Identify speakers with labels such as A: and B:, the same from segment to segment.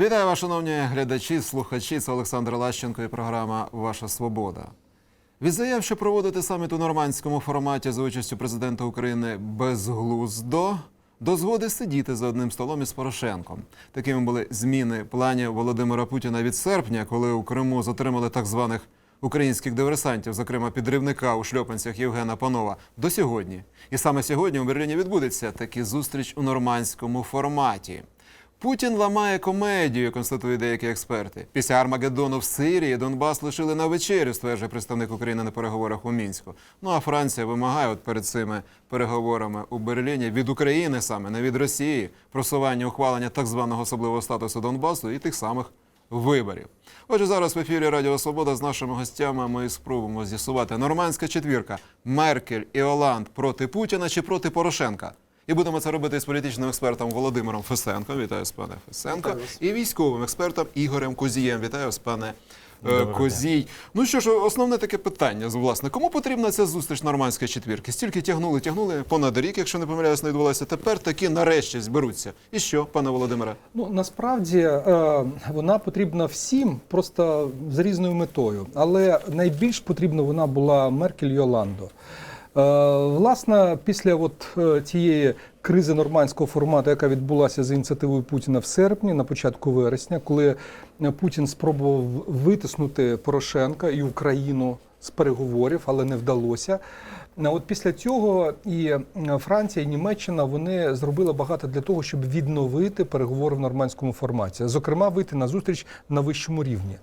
A: Вітаю вас, шановні глядачі, слухачі. Це Олександр Лащенко і програма Ваша Свобода. Від заяв, що проводити саміт у нормандському форматі за участю президента України безглуздо, до згоди сидіти за одним столом із Порошенком. Такими були зміни планів Володимира Путіна від серпня, коли у Криму затримали так званих українських диверсантів, зокрема підривника у шльопанцях Євгена Панова, до сьогодні. І саме сьогодні у Берліні відбудеться такі зустріч у нормандському форматі. Путін ламає комедію, констатують деякі експерти. Після Армагеддону в Сирії Донбас лишили на вечерю, стверджує представник України на переговорах у мінську. Ну а Франція вимагає от перед цими переговорами у Берліні від України саме, не від Росії, просування ухвалення так званого особливого статусу Донбасу і тих самих виборів. Отже, зараз в ефірі Радіо Свобода з нашими гостями ми спробуємо з'ясувати нормандська четвірка Меркель і Оланд проти Путіна чи проти Порошенка. І будемо це робити з політичним експертом Володимиром Фесенко. Вітаю з пане Фесенко. І військовим експертом Ігорем Козієм. Вітаю вас, пане е, Козій. Ну що ж, основне таке питання власне. Кому потрібна ця зустріч нормандської четвірки? Стільки тягнули, тягнули понад рік, якщо не помиляюсь, не відбулося. Тепер такі нарешті зберуться. І що, пане Володимире?
B: Ну насправді е, вона потрібна всім, просто з різною метою. Але найбільш потрібна вона була Меркель і Оландо. Е, Власне, після от е, цієї кризи нормандського формату, яка відбулася за ініціативою Путіна в серпні, на початку вересня, коли е, Путін спробував витиснути Порошенка і Україну з переговорів, але не вдалося. Е, От після цього і е, Франція, і Німеччина вони зробили багато для того, щоб відновити переговори в нормандському форматі, зокрема, вийти на зустріч на вищому рівні.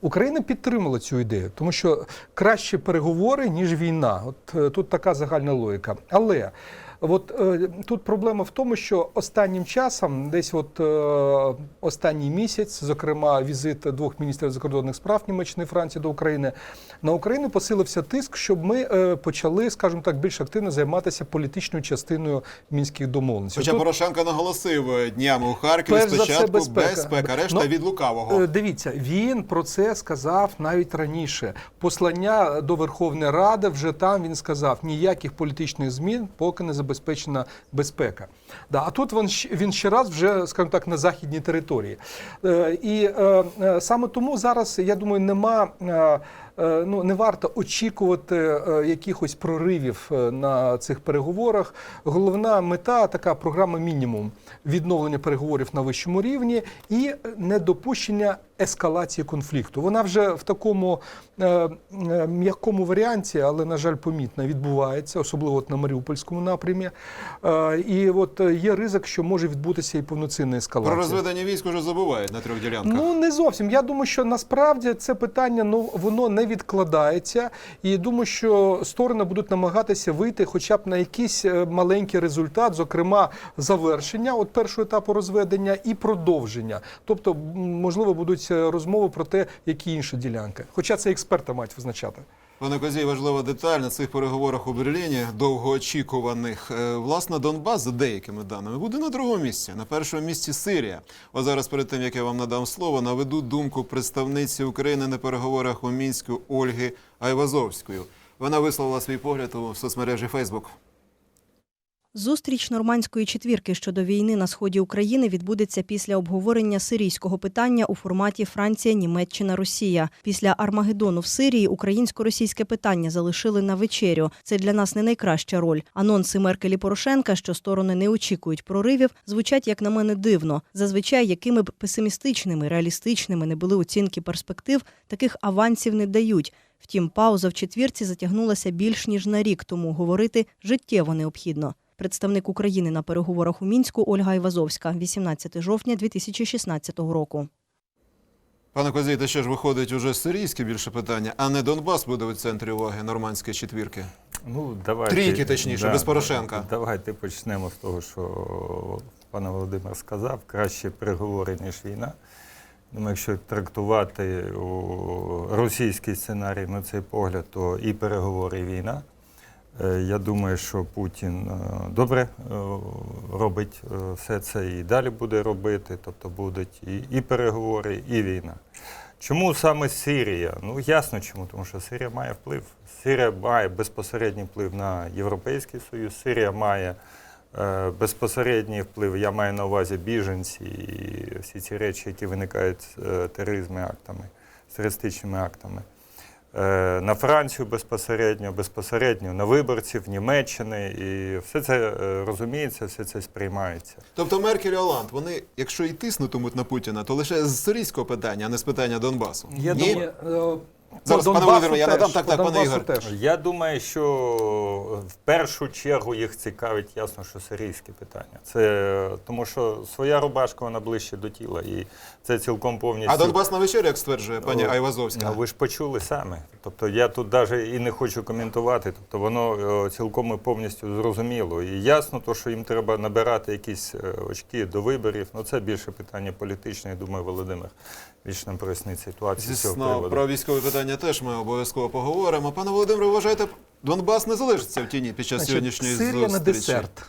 B: Україна підтримала цю ідею, тому що краще переговори ніж війна. От е, тут така загальна логіка. Але От е, тут проблема в тому, що останнім часом, десь от е, останній місяць, зокрема, візит двох міністрів закордонних справ Німеччини і Франції до України, на Україну посилився тиск, щоб ми е, почали, скажімо так, більш активно займатися політичною частиною мінських домовленостей.
A: Хоча
B: Тут-
A: Порошенко наголосив днями у Харкові
B: Перш
A: спочатку
B: безпека.
A: безпека, решта
B: Ну,
A: від лукавого.
B: Е, Дивіться, він про це сказав навіть раніше. Послання до Верховної Ради вже там він сказав: ніяких політичних змін, поки не забезпечена безпека. Да, а тут він, він ще раз вже, скажімо так, на західній території. Е, І е, е, саме тому зараз, я думаю, нема. Е, Ну, не варто очікувати е, якихось проривів е, на цих переговорах. Головна мета така програма мінімум відновлення переговорів на вищому рівні і недопущення ескалації конфлікту. Вона вже в такому м'якому варіанті, але на жаль, помітно відбувається, особливо от на Маріупольському напрямі. І от є ризик, що може відбутися і повноцінна ескалація.
A: Про розведення військ уже забувають на трьох ділянках.
B: Ну не зовсім. Я думаю, що насправді це питання ну воно не відкладається, і думаю, що сторони будуть намагатися вийти, хоча б на якийсь е, маленький результат, зокрема завершення от першого етапу розведення і продовження. Тобто, можливо, будуть е, розмови про те, які інші ділянки. Хоча це експерти мають визначати.
A: Пане Козій, важлива деталь на цих переговорах у Берліні, довгоочікуваних. Е, Власне, Донбас, за деякими даними, буде на другому місці. На першому місці Сирія. О зараз, перед тим як я вам надам слово, наведу думку представниці України на переговорах у мінську Ольги Айвазовської. Вона висловила свій погляд у соцмережі Фейсбук.
C: Зустріч нормандської четвірки щодо війни на сході України відбудеться після обговорення сирійського питання у форматі Франція, Німеччина, Росія. Після Армагеддону в Сирії українсько-російське питання залишили на вечерю. Це для нас не найкраща роль. Анонси Меркель і Порошенка, що сторони не очікують проривів, звучать як на мене дивно. Зазвичай, якими б песимістичними, реалістичними не були оцінки перспектив, таких авансів не дають. Втім, пауза в четвірці затягнулася більш ніж на рік, тому говорити життєво необхідно. Представник України на переговорах у мінську Ольга Івазовська, 18 жовтня 2016 року.
A: Пане Козій, то що ж виходить уже сирійське більше питання, а не Донбас буде у центрі уваги нормандської четвірки.
D: Ну, давайте,
A: Трійки, точніше, без Порошенка.
D: Давайте почнемо з того, що пан Володимир сказав, краще переговори, ніж війна. Думаю, якщо трактувати російський сценарій на цей погляд, то і переговори, і війна. Е, Я думаю, що Путін е, добре е, робить все це і далі буде робити, тобто будуть і, і переговори, і війна. Чому саме Сирія? Ну ясно чому, тому що Сирія має вплив. Сирія має безпосередній вплив на Європейський Союз, Сирія має Е, Безпосередній вплив, я маю на увазі біженці і всі ці речі, які виникають е, тероризмами актами, з терористичними актами. Е, На Францію безпосередньо, безпосередньо на виборців Німеччини, і все це е, розуміється, все це сприймається.
A: Тобто Меркель і Оланд, вони, якщо і тиснутимуть на Путіна, то лише з сирійського питання, а не з питання Донбасу.
B: Я
A: Ні?
B: думаю, е,
A: Зараз, пане Володимире, я надам. Так, так, пане Ігор.
D: Я думаю, що в першу чергу їх цікавить ясно, що сирійське питання. Це тому, що своя рубашка вона ближче до тіла, і це цілком повністю.
A: А Донбас на вечері, як стверджує пані Айвазовська.
D: Ну, ви ж почули самі. Тобто я тут навіть і не хочу коментувати. Тобто воно е, цілком і повністю зрозуміло. І ясно, то, що їм треба набирати якісь е, очки до виборів. Ну це більше питання політичне. Я думаю, Володимир більш нам прояснить ситуацію. з цього
A: Звісно,
D: приводу.
A: про військові питання теж ми обов'язково поговоримо. Пане Володимире, вважаєте, Донбас не залишиться в тіні під час
B: Значить,
A: сьогоднішньої
B: Сирія
A: зустрічі?
B: на десерт.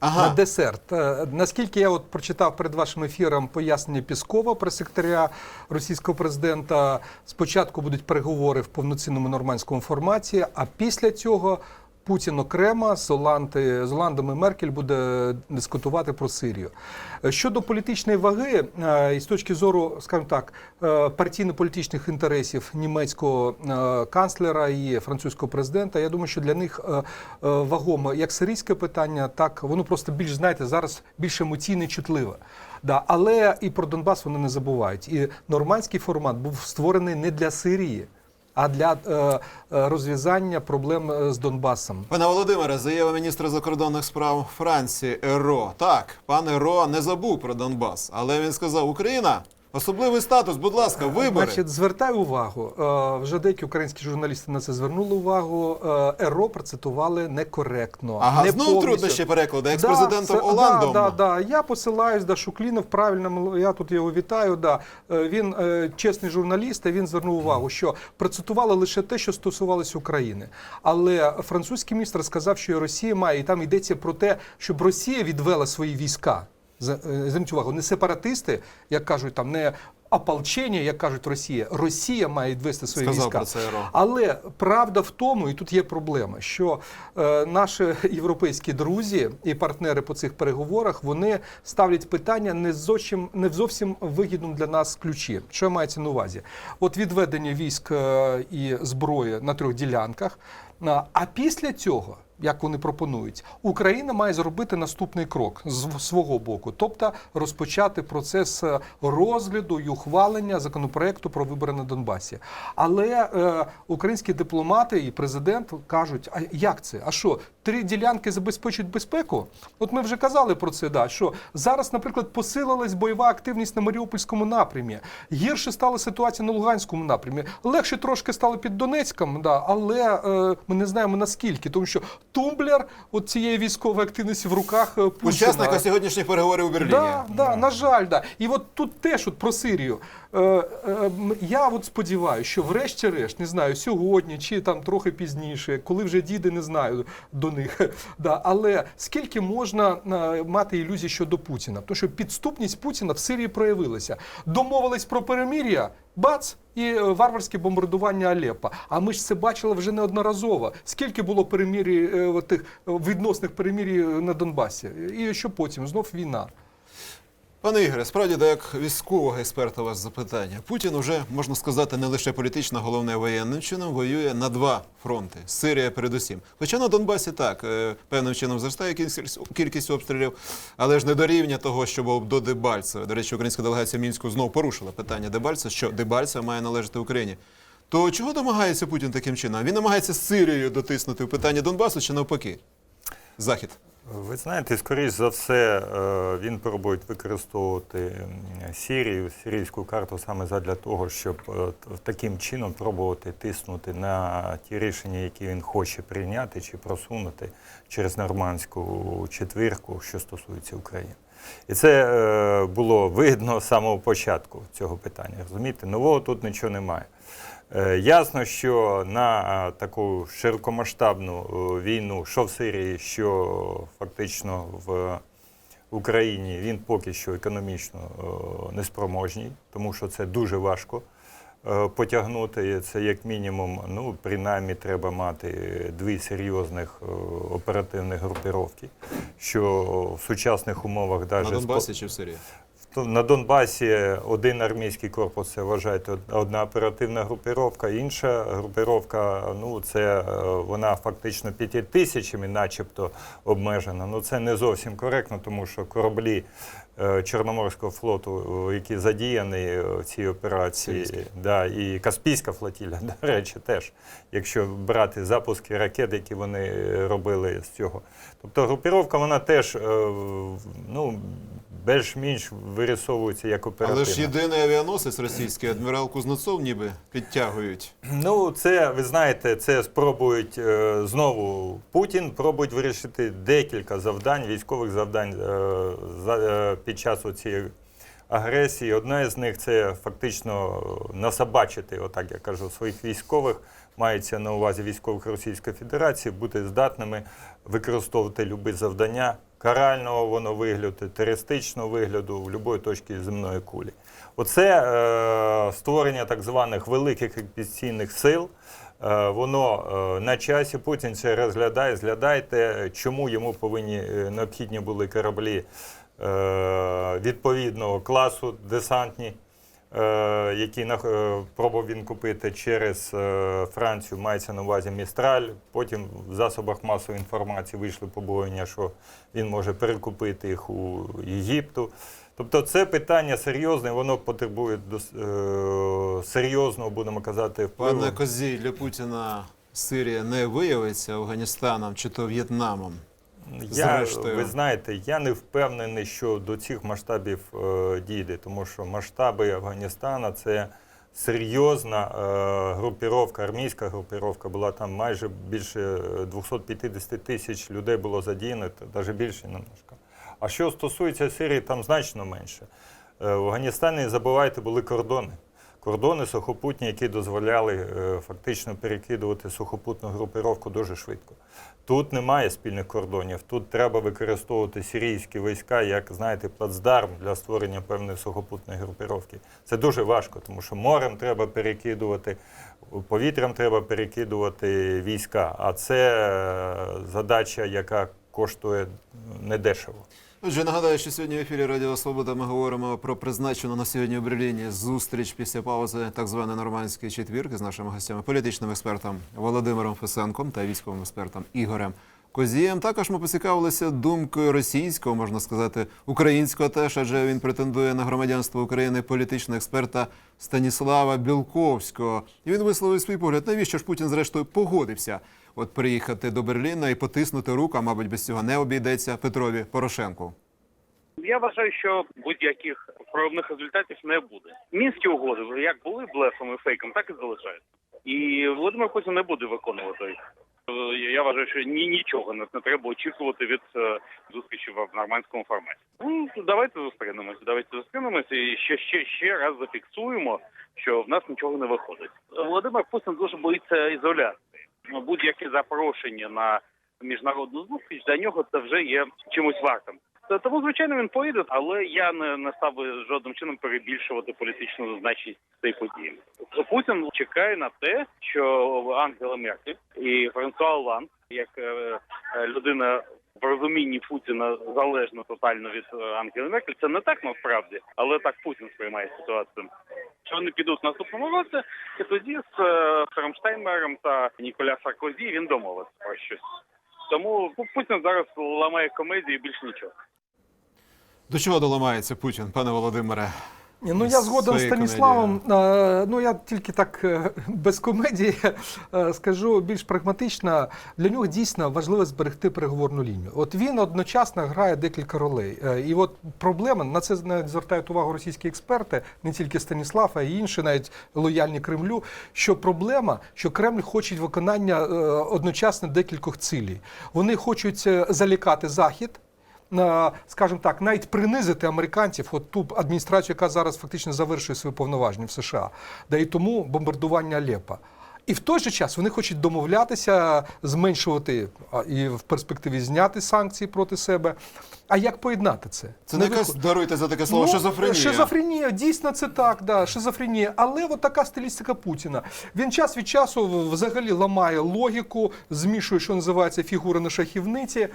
A: Ага.
B: На десерт. Е, Наскільки я от прочитав перед вашим ефіром пояснення Піскова, прес-секретаря російського президента, спочатку будуть переговори в повноцінному нормандському форматі, а після цього Путін окремо з, Оланди, з Оландом і Меркель буде дискутувати про Сирію. Е, Щодо політичної ваги, е, і з точки зору, скажімо так, е, партійно-політичних інтересів німецького канцлера і французького президента, я думаю, що для них вагомо як сирійське питання, так воно просто більш знаєте зараз більш емоційне чутливе. Да, але і про Донбас вони не забувають. І нормандський формат був створений не для Сирії, а для е, е, розв'язання проблем е, з Донбасом.
A: Пане Володимире, заява міністра закордонних справ Франції Еро. Так, пан Еро не забув про Донбас, але він сказав: Україна, особливий статус, будь ласка, вибори.
B: Значить, звертаю увагу. е, Вже деякі українські журналісти на це звернули увагу. Е, Еро процитували некоректно.
A: Ага,
B: не
A: знов
B: повністю.
A: труднощі перекладу, як з
B: Да,
A: Оландом.
B: Да, да, да. Я посилаюсь, да, Шуклінов правильно, я тут його вітаю. Да. Е, Він е, чесний журналіст, і він звернув увагу, що процитували лише те, що стосувалося України. Але французький міністр сказав, що і Росія має, і там йдеться про те, щоб Росія відвела свої війська. Е, Зверніть увагу, не сепаратисти, як кажуть, там не ополчення, як кажуть Росія. Росія має відвести свої
A: Сказав
B: війська.
A: про це
B: Але правда в тому, і тут є проблема, що е, наші європейські друзі і партнери по цих переговорах вони ставлять питання не зовсім не зовсім вигідному для нас ключі. Що мається на увазі? От відведення військ е, і зброї на трьох ділянках. А після цього. Як вони пропонують, Україна має зробити наступний крок з свого боку, тобто розпочати процес е, розгляду і ухвалення законопроекту про вибори на Донбасі. Але е, українські дипломати і президент кажуть: а як це? А що, три ділянки забезпечують безпеку? От ми вже казали про це. Да, що зараз, наприклад, посилилась бойова активність на Маріупольському напрямі. Гірше стала ситуація на Луганському напрямі. Легше трошки стало під Донецьком, да, але е, ми не знаємо наскільки, тому що тумблер от цієї військової активності в руках е, Путіна.
A: Учасника сьогоднішніх переговорів у Берліні.
B: Да, да, на жаль, да. І от тут теж от про Сирію. Е, е, я от сподіваюся, що врешті-решт, не знаю, сьогодні чи там трохи пізніше, коли вже дійде, не знаю до них. Да, але скільки можна е, мати ілюзій щодо Путіна? Тому що підступність Путіна в Сирії проявилася. Домовились про перемир'я. Бац і варварське бомбардування Алеппо. А ми ж це бачили вже неодноразово. Скільки було перемир'ї, е, тих відносних перемир'ї на Донбасі? І що потім? Знов війна.
A: Пане Ігоре, справді, да, як військового експерта вас запитання. Путін уже, можна сказати, не лише політично, головне воєнним чином воює на два фронти. Сирія передусім. Хоча на Донбасі так, е, певним чином зростає кількість, обстрілів, але ж не до рівня того, що був до Дебальцева. До речі, українська делегація Мінську знову порушила питання Дебальцева, що Дебальцево має належати Україні. То чого домагається Путін таким чином? Він намагається з Сирією дотиснути в питання Донбасу чи навпаки? Захід.
D: Ви знаєте, скоріш за все, е, він пробує використовувати Сірію, сирійську карту саме задля того, щоб е, таким чином пробувати тиснути на ті рішення, які він хоче прийняти чи просунути через нормандську четвірку, що стосується України. І це е, було видно з самого початку цього питання. Розумієте, нового тут нічого немає. Е, Ясно, що на таку широкомасштабну е, війну, що в Сирії, що фактично в Україні, він поки що економічно е, неспроможний, тому що це дуже важко е, потягнути. Це як мінімум, ну, принаймні, треба мати дві серйозних е, оперативних групіровки, що в сучасних умовах
A: На
D: даже
A: Донбасі чи в Сирії?
D: То На Донбасі один армійський корпус це вважайте од- одна оперативна групіровка, інша групіровка, ну це е, вона фактично п'яти тисячами, начебто обмежена. Ну це не зовсім коректно, тому що кораблі е, Чорноморського флоту, е, які задіяні в цій операції, да, і Каспійська флотілля, до речі, теж, якщо брати запуски ракет, які вони робили з цього. Тобто групіровка вона теж ну, більш-менш вирисовується як оперативна.
A: Але ж єдиний авіаносець російський адмірал Кузнецов ніби підтягують.
D: Ну, це ви знаєте, це спробують е, знову Путін пробують вирішити декілька завдань, військових завдань е, е, під час цієї агресії. Одна з них це фактично насабачити, отак я кажу, своїх військових. Мається на увазі військових Російської Федерації, бути здатними використовувати любі завдання карального воно вигляду, терористичного вигляду в будь-якої точки земної кулі. Оце е, створення так званих великих експедиційних сил. Е, воно е, на часі Путін це розглядає. зглядайте, чому йому повинні е, необхідні були кораблі відповідного класу десантні, е, які на- е, пробував він купити через е, Францію, мається на увазі Містраль. Потім в засобах масової інформації вийшли побоєння, що він може перекупити їх у Єгипту. Тобто це питання серйозне, воно потребує дос- е, серйозного, будемо казати, впливу.
A: Пане Козій, для Путіна Сирія не виявиться Афганістаном чи то В'єтнамом.
D: Я,
A: Зрештою.
D: ви знаєте, я не впевнений, що до цих масштабів е, дійде, тому що масштаби Афганістана це серйозна е, групіровка, армійська групіровка була там майже більше е, 250 тисяч людей було задіяно, навіть більше немножко. А що стосується Сирії, там значно менше. Е, в Афганістані, забувайте, були кордони. Кордони сухопутні, які дозволяли е, фактично перекидувати сухопутну групіровку дуже швидко. Тут немає спільних кордонів. Тут треба використовувати сирійські війська як, знаєте, плацдарм для створення певної сухопутної групіровки. Це дуже важко, тому що морем треба перекидувати, повітрям треба перекидувати війська. А це е, задача, яка коштує недешево.
A: Отже, нагадаю, що сьогодні в ефірі Радіо Свобода ми говоримо про призначену на сьогодні у Берліні зустріч після паузи так званої нормандської четвірки з нашими гостями, політичним експертом Володимиром Фесенком та військовим експертом Ігорем Козієм. Також ми поцікавилися думкою російського, можна сказати, українського теж, адже він претендує на громадянство України політичного експерта Станіслава Білковського. І він висловив свій погляд, навіщо ж Путін зрештою погодився от приїхати до Берліна і потиснути руку, а мабуть, без цього не обійдеться Петрові Порошенку.
E: Я вважаю, що будь-яких проривних результатів не буде. Мінські угоди, як були блефом і фейком, так і залишаються. І Володимир Путін не буде виконувати їх. Е, Я вважаю, що ні нічого не треба очікувати від е, зустрічі в нормандському форматі. Ну давайте зустрінемося. Давайте зустрінемося і ще ще ще раз зафіксуємо, що в нас нічого не виходить. Володимир Путін дуже боїться ізоляції. Будь-яке запрошення на міжнародну зустріч для нього це вже є чимось вартим. Тому, звичайно, він поїде, але я не, не став би жодним чином перебільшувати політичну значність цієї події. Путін чекає на те, що Ангела Меркель і Франсуа Оланд, як е, е, людина в розумінні Путіна залежно тотально від е, Ангели Меркель, це не так насправді, але так Путін сприймає ситуацію. Що вони підуть наступному році, і тоді з е, Фером та Ніколя Саркозі він домовиться про щось. Тому Путін зараз ламає комедію більш нічого.
A: До чого доламається Путін, пане Володимире?
B: Ні, Ну я згоден з Станіславом. Е, Ну я тільки так е, без комедії е, скажу більш прагматично. Для нього дійсно важливо зберегти переговорну лінію. От він одночасно грає декілька ролей. І от проблема на це навіть звертають увагу російські експерти, не тільки Станіслав, а й інші, навіть лояльні Кремлю. Що проблема, що Кремль хоче виконання одночасно декількох цілей. Вони хочуть залякати захід скажімо так, навіть принизити американців, от ту адміністрацію, яка зараз фактично завершує свої повноваження в США, да і тому бомбардування Алеппо. І в той же час вони хочуть домовлятися, зменшувати і в перспективі зняти санкції проти себе. А як поєднати це?
A: Це не
B: виход-
A: якась, даруйте за таке слово,
B: Ну,
A: шизофренія.
B: Шизофренія, дійсно це так, да, шизофренія. Але от така стилістика Путіна. Він час від часу взагалі ламає логіку, змішує, що називається фігури на шахівниці.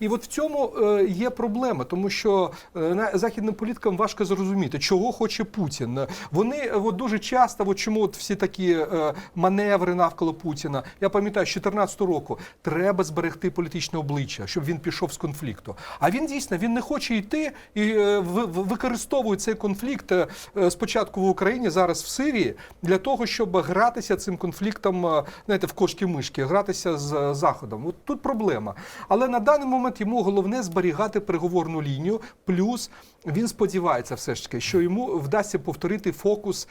B: І от в цьому е, є проблема, тому що е, західним політикам важко зрозуміти, чого хоче Путін. Вони е, от дуже часто, от чому от всі такі маневри навколо Путіна. Я пам'ятаю, з 2014 року треба зберегти політичне обличчя, щоб він пішов з конфлікту. А він дійсно він не хоче йти і е, ви- ви- використовує цей конфлікт е, спочатку в Україні, зараз в Сирії, для того, щоб гратися цим конфліктом, е, знаєте, в кошки-мишки, гратися з Заходом. От тут проблема. Але на даний момент йому головне зберігати переговорну лінію. Плюс він сподівається, все ж таки, що йому вдасться повторити фокус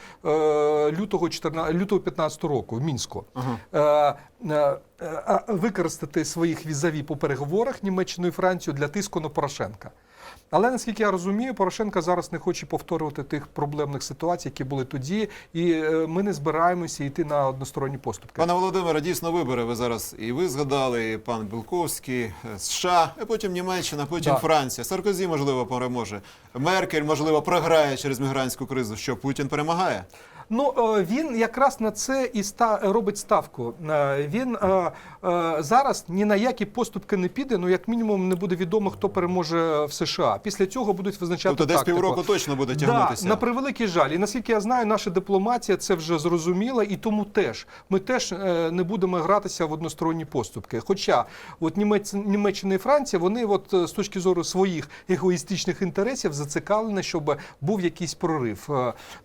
B: лютого 14, лютого 15 року в Мінську. Е, використати своїх візаві по переговорах Німеччину і Францію для тиску на Порошенка. Але наскільки я розумію, Порошенко зараз не хоче повторювати тих проблемних ситуацій, які були тоді, і е, ми не збираємося йти на односторонні поступки.
A: Пане Володимире, дійсно вибори ви зараз і ви згадали, і пан Білковський, е, США, а потім Німеччина, потім
B: Да.
A: Франція. Саркозі, можливо, переможе. Меркель, можливо, програє через мігрантську кризу. Що Путін перемагає?
B: Ну е, він якраз на це і ста робить ставку. Е, Він е, е, зараз ні на які поступки не піде. Ну як мінімум не буде відомо, хто переможе в США. Після цього будуть визначати
A: Тобто десь
B: тактику.
A: півроку точно буде тягнутися.
B: Да, на превеликий жаль. І наскільки я знаю, наша дипломатія це вже зрозуміла, і тому теж ми теж не будемо гратися в односторонні поступки. Хоча от Німець, Німеччина і Франція, вони от з точки зору своїх егоїстичних інтересів зацікавлені, щоб був якийсь прорив.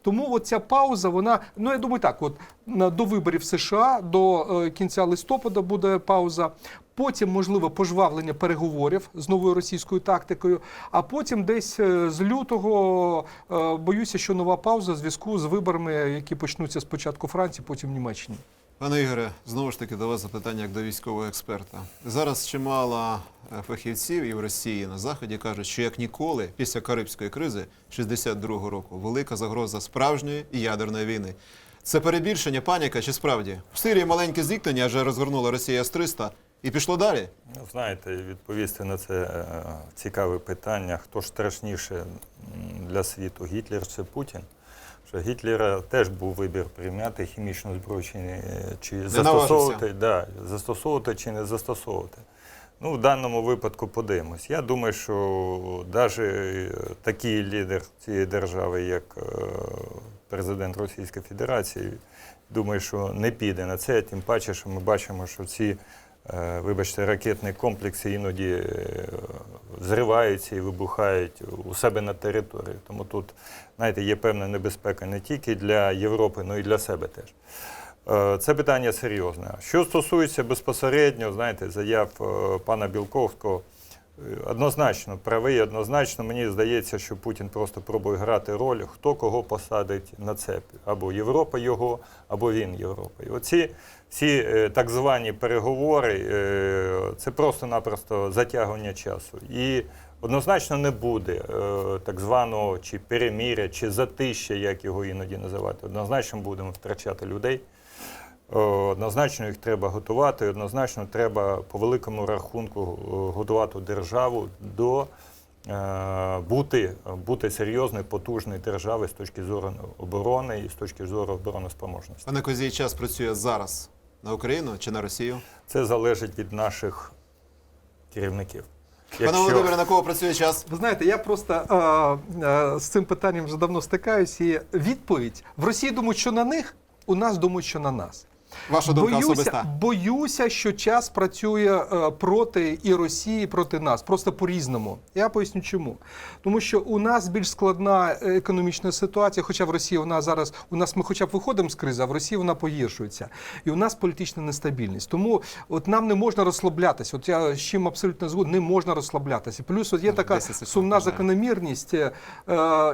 B: Тому от ця пауза, вона ну я думаю, так, от до виборів США до е, кінця листопада буде пауза. Потім, можливо, пожвавлення переговорів з новою російською тактикою. А потім, десь е, з лютого, е, боюся, що нова пауза в зв'язку з виборами, які почнуться спочатку Франції, потім в Німеччині.
A: Пане Ігоре, знову ж таки до вас запитання як до військового експерта. Зараз чимало е, фахівців і в Росії на Заході кажуть, що як ніколи після Карибської кризи 62-го року велика загроза справжньої і ядерної війни. Це перебільшення, паніка чи справді? В Сирії маленьке зіткнення, адже розгорнула Росія С-300 і пішло далі.
D: Ну, знаєте, відповісти на це е, цікаве питання, хто ж страшніше для світу, Гітлер чи Путін? Що Гітлера теж був вибір прийняти хімічну зброю чи, не- чи застосовувати, да, застосовувати чи не застосовувати. Ну, в даному випадку подивимось. Я думаю, що навіть такий лідер цієї держави, як е, президент Російської Федерації, думаю, що не піде на це, тим паче, що ми бачимо, що ці, е, вибачте, ракетні комплекси іноді е, зриваються і вибухають у себе на території. Тому тут, знаєте, є певна небезпека не тільки для Європи, але й для себе теж. Е, Це питання серйозне. Що стосується безпосередньо, знаєте, заяв е, пана Білковського, е, однозначно правий, однозначно мені здається, що Путін просто пробує грати роль, хто кого посадить на цепь. Або Європа його, або він Європа. І оці всі е, так звані переговори е, це просто-напросто затягування часу. І однозначно не буде е, так званого чи переміря, чи затища, як його іноді називати. Однозначно будемо втрачати людей. Однозначно їх треба готувати, однозначно треба по великому рахунку е, готувати державу до е, бути, бути серйозною, потужною державою з точки зору оборони і з точки зору обороноспроможності.
A: Пане Козій, час працює зараз на Україну чи на Росію?
D: Це залежить від наших керівників.
A: Пане Володимире, на кого працює час?
B: Ви знаєте, я просто е, е, з цим питанням вже давно стикаюсь, і відповідь в Росії думають, що на них, у нас думають, що на нас.
A: Ваша думка
B: боюся,
A: особиста.
B: боюся, що час працює е, проти і Росії, і проти нас. Просто по-різному. Я поясню чому. Тому що у нас більш складна е, економічна ситуація, хоча в Росії вона зараз у нас ми хоча б виходимо з кризи, а в Росії вона погіршується. І у нас політична нестабільність. Тому от нам не можна розслаблятися. От я з чим абсолютно згоден, не можна розслаблятися. Плюс от є
A: Ну,
B: така сумна закономірність. е,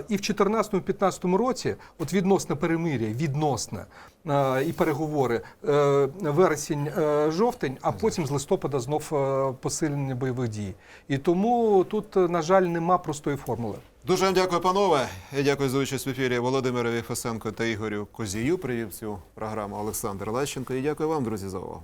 B: І в 2014-2015 році, от відносне перемир'я, відносне е, і переговори е, вересень, е, жовтень, а потім з листопада знов е, посилення бойових дій. І тому тут, е, на жаль, нема простої формули.
A: Дуже вам дякую, панове. Я дякую за участь в ефірі Володимирові Фесенко та Ігорю Козію. Привів цю програму Олександр Лещенко. І дякую вам, друзі, за увагу.